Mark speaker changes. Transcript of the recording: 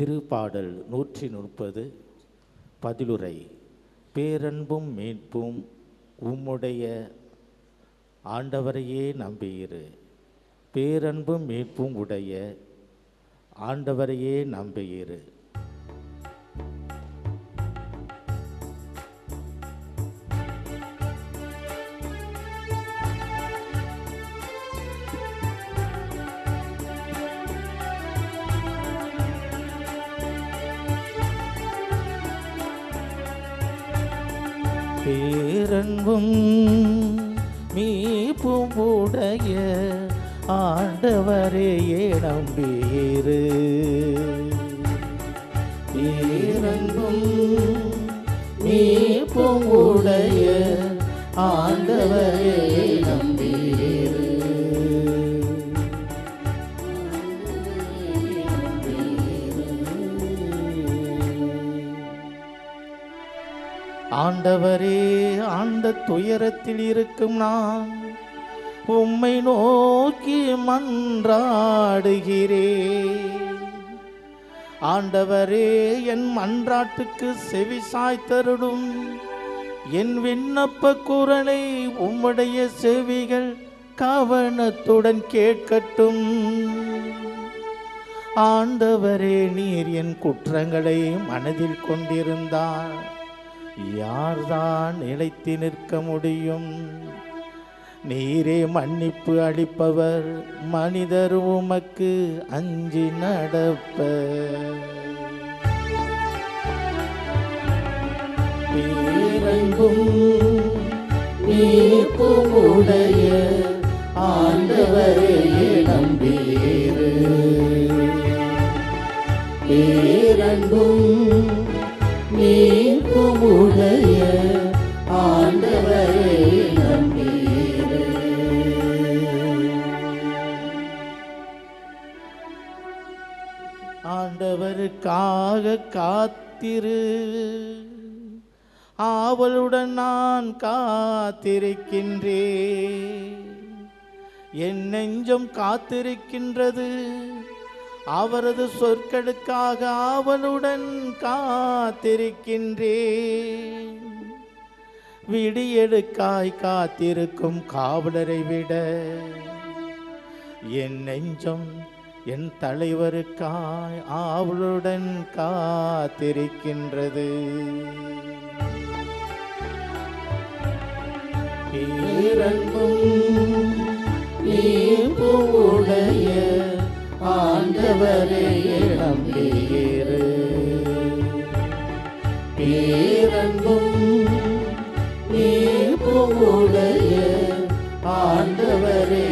Speaker 1: திருப்பாடல் நூற்றி முப்பது பதிலுரை. பேரன்பும் மீட்பும் உம்முடைய ஆண்டவரையே நம்பியிரு. பேரன்பும் மீட்பும் உடைய ஆண்டவரையே நம்பியிரு. பேரன்பும் மீட்பும் உடைய ஆண்டவரையே நம்பியிரு பேரன்பும் மீட்பும் உடைய ஆண்டவரையே நம்பியிரு ஆண்டவரே ஆண்ட துயரத்தில் இருக்கும் நான் உம்மை நோக்கி மன்றாடுகிறேன். ஆண்டவரே என் மன்றாட்டுக்கு செவி சாய்த்தருடும் என் விண்ணப்ப குரலை உம்முடைய செவிகள் கவனத்துடன் கேட்கட்டும். ஆண்டவரே நீர் என் குற்றங்களை மனதில் கொண்டிருந்தார். யார்தான் நிலைத்து நிற்க முடியும்? நீரே மன்னிப்பு அளிப்பவர் மனிதர் உமக்கு அஞ்சி நடப்ப பேரன்பும் மீட்பும் உடைய ஆண்டவரையே பேரன்பும் மீட்பும் உடைய ஆண்டவரை ஆண்டவருக்காக காத்திரு. ஆவலுடன் நான் காத்திருக்கின்றேன். என் நெஞ்சம் காத்திருக்கின்றது. அவரது சொற்களுக்காக ஆவலுடன் காத்திருக்கின்றேன். விடியெடுக்காய் காத்திருக்கும் காவலரை விட என் நெஞ்சம் என் தலைவருக்காய் ஆவலுடன் காத்திருக்கின்றது. பேரன்பும் தேவரே நம்பியிரு பேரன்பும் நீ போடைய ஆண்டவரே.